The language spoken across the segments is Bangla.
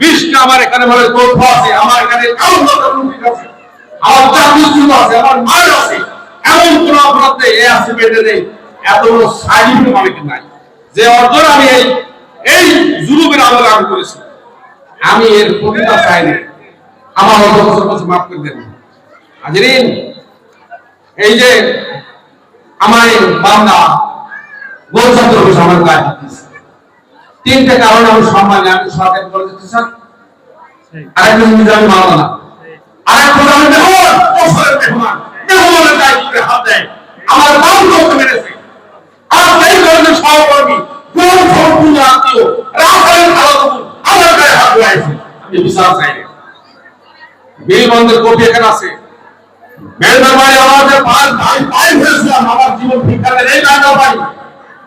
বিশটা আমার এখানে আছে, আমার এখানে আছে, আমার আছে। আমার মায়ের আছে। এমন কোন অপরাধে এই অ্যাসেটমেন্টে নেই। এত বড় নাই। যে অর্জন আমি এই এই জুলুমের আমলে আমি করেছি, আমি এর প্রতিটা আমার বছর মাফ করে দেন। এই যে আমার বান্দা গোলচন্দ্র ঘোষ আমার গায়ে। তিনটে কারণে আমি সম্মান আমি সরকারি কলেজে টিচার আরেকটা জিনিস আমি মানব না আরেকটা আমি মেহমান বছরের মেহমান মেহমানের করে হাত দেয়। আমার নাম লোক মেরেছে। আর এই কলেজের সহকর্মী কোন সম্পূর্ণ আত্মীয় ভালো আমার গায়ে হাত দিয়েছে আমি বিশ্বাস চাই না। বিলবন্ধের কপি এখানে আছে। মেলবার বাড়ি আমাদের পাঁচ ভাই পাই হয়েছিলাম আমার জীবন ভিক্ষাদের এই মেলবার বাড়ি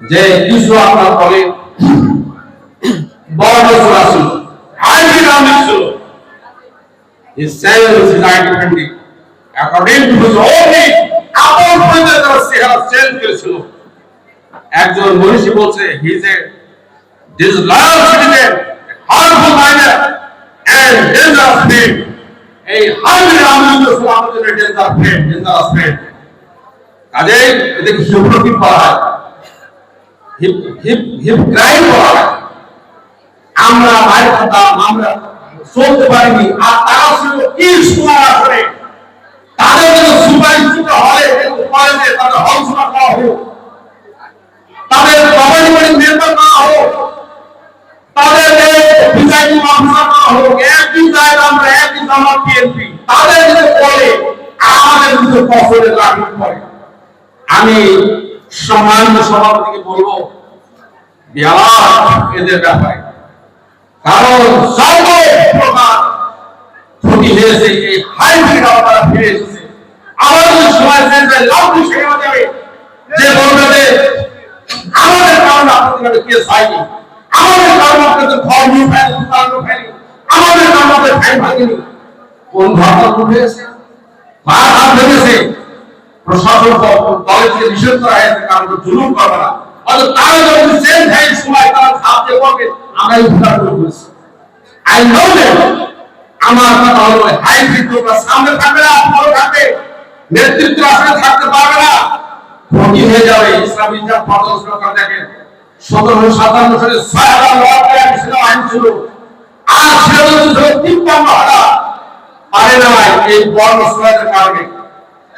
যে কিছু আপনার বলে বড় বছর আসল আইনি নাম ছিল. According to একজন আমাদের আমরা মায়ের কথা আমরা চলতে পারিনি। আর তারা ছিল কি সুমার আসলে তাদের যদি সুপারিচিত হয় কলেজে তাদের হল শোনা করা হোক, তাদের গভর্নমেন্ট মেম্বার না হোক আমি সামান্য সভাপতিকে বলব বিরাট এদের ব্যাপারে। কারণ সর্ব প্রকার ক্ষতি হয়েছে, এই হাইব্রিড আপনারা ফিরে এসেছে আমাদের চেঞ্জ হয় লাভ সেখানে যাবে যে বলবে আমাদের কারণে আপনাদের কেস হয়নি, আমাদের কারণে আপনাদের ঘর নিয়ে ফেলে দোকান ফেলি আমাদের কারণে আপনাদের ফ্যান ভাঙেনি। কোন ঘটনা ঘটেছে হাত ভেঙেছে প্রশাসন থেকে নিষেধ করা হয়েছে, কারণ জুলুম করবে না। তারা যখন সেম টাইম সময় তারা ধাপ দিয়ে পড়বে আমরা এই উদ্ধারগুলো করেছি আই নো দ্যাট আমার কথা হলো হাইব্রিড প্রোগ্রাম সামনে থাকবে না পরে থাকবে। নেতৃত্ব আসলে থাকতে পারবে না। ক্ষতি হয়ে যাবে। ইসলামী যা ফটো সরকার দেখেন। সতেরোশো সাতান্ন সালে ছয় হাজার লড়াই ছিল আইন ছিল। আর সেটা ছিল তিপ্পান্ন হাজার, পারে না এই বর্ণ সমাজের কারণে।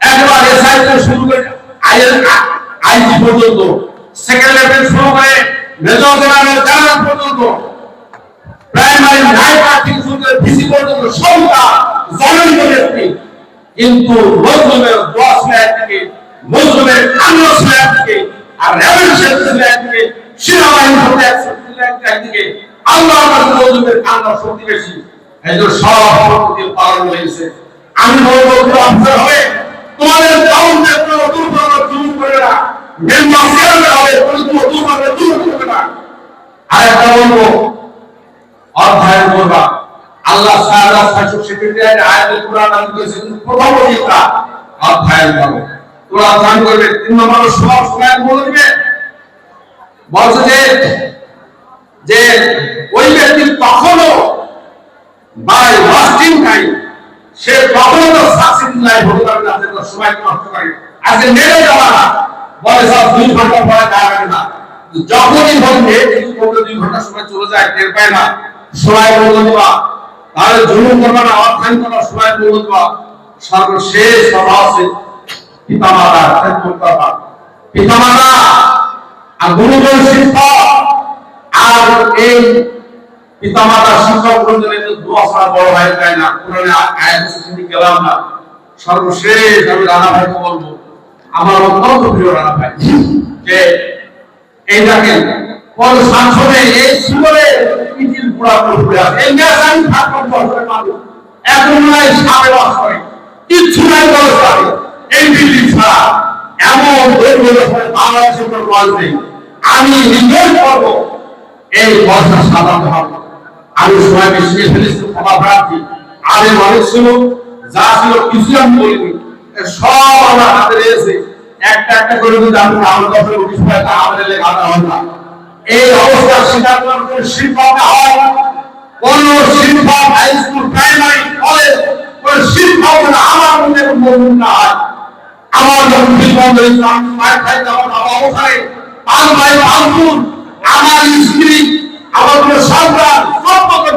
একবার এসআই শুরু করে আইএল আইজি পর্যন্ত। সেকেন্ড লেভেল শুরু করে মেজর জেনারেল জেনারেল পর্যন্ত। প্রাইমারি থেকে শুরু করে ভিসি পর্যন্ত সবটা কিন্তু মজলুমের দোয়া ছিল একদিকে মজলুমের কান্না ছিল একদিকে আর রেভলিউশন ছিল একদিকে, সেনাবাহিনী ছিল এক- একদিকে। আল্লাহর কাছে মজলুমের কান্না শক্তি বেশি। এই জন্য সব পালন হয়েছে। আমি বলব অফিসার হবে তোমাদের কাউন্টে কোনো দুর্বল দূর করে না। মেম্বার চেয়ারম্যান হবে, কোনো দুর্বল দূর করবে না। আর একটা বলব অধ্যয়ন করবা আল্লাহ সাহায্য শাসক সেক্রেটারি আয়াতুল কোরআন আমি করেছেন অধিকার অধ্যয়ন করো তোমরা অধ্যয়ন করবে, তিন নম্বর সব সময় বলে দিবে। বলছে যে যে ওই ব্যক্তি কখনো বাই ওয়াস্টিং টাইম সে কখনো তো সাকসেস লাইফ হতে পারবে না যে সময় নষ্ট করে। আজকে মেরে যাওয়া না। বলে সব দুই ঘণ্টা পরে দাঁড়াবে না। যখনই বলবে কিছু করলে দুই ঘণ্টা সময় চলে যায়, টের পায় না। সময় বলে দেওয়া। তাহলে জুলুম করবে না, অর্থায়ন করার সময় বলে দেওয়া। সর্বশেষ কথা আছে পিতামাতা পিতামাতা পিতামাতা, আর গুরুজন শিক্ষক, আর এই পিতামাতা শিক্ষক বন্ধুরা তো দোয়া ছাড়া বড় ভাই যায় না। কোরআনে আয়াত শুনতে গেলাম না। সর্বশেষ আমি রানা ভাইকে বলব, আমার অত্যন্ত প্রিয় রানা ভাই, যে এই দেখেন, কোন এই পুরা করে আছে এই আমি নয় বাস করে। কিচ্ছু নাই এই বিল্ডিং ছাড়া এমন বাংলাদেশের নেই আমি নিজের করব, এই বর্ষা সাধারণ আমি সময় বেশি নিয়ে ফেলেছি, ক্ষমা প্রার্থী আগে অনেক ছিল যা ছিল কিছু আমি বলিনি। সব আমার হাতে রয়েছে। একটা একটা করে যদি আমি আমার তা আমাদের লেগে আধা ঘণ্টা এই অবস্থা স্বীকার করার কোনো শিক্ষক না হয় কোন হাই স্কুল প্রাইমারি কলেজ কোন শিক্ষক না। আমার মধ্যে না হয় আমার যখন মায়ের খাইতে আমার বাবা অবস্থায় পাল ভাই আমার স্ত্রী আমার কোনো সন্তান সব রকম